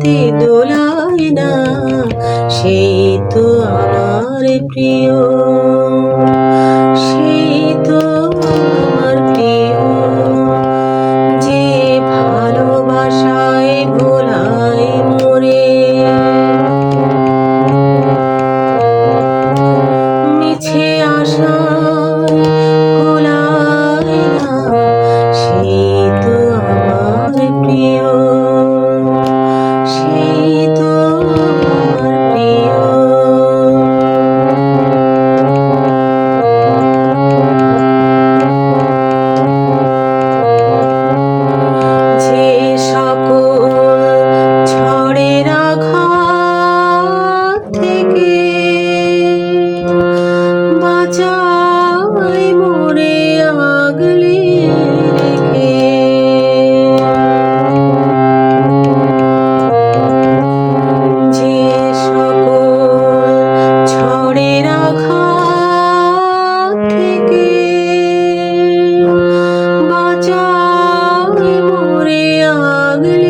হাতে দোলায় না সেই তো আমার প্রিয়। പകലേ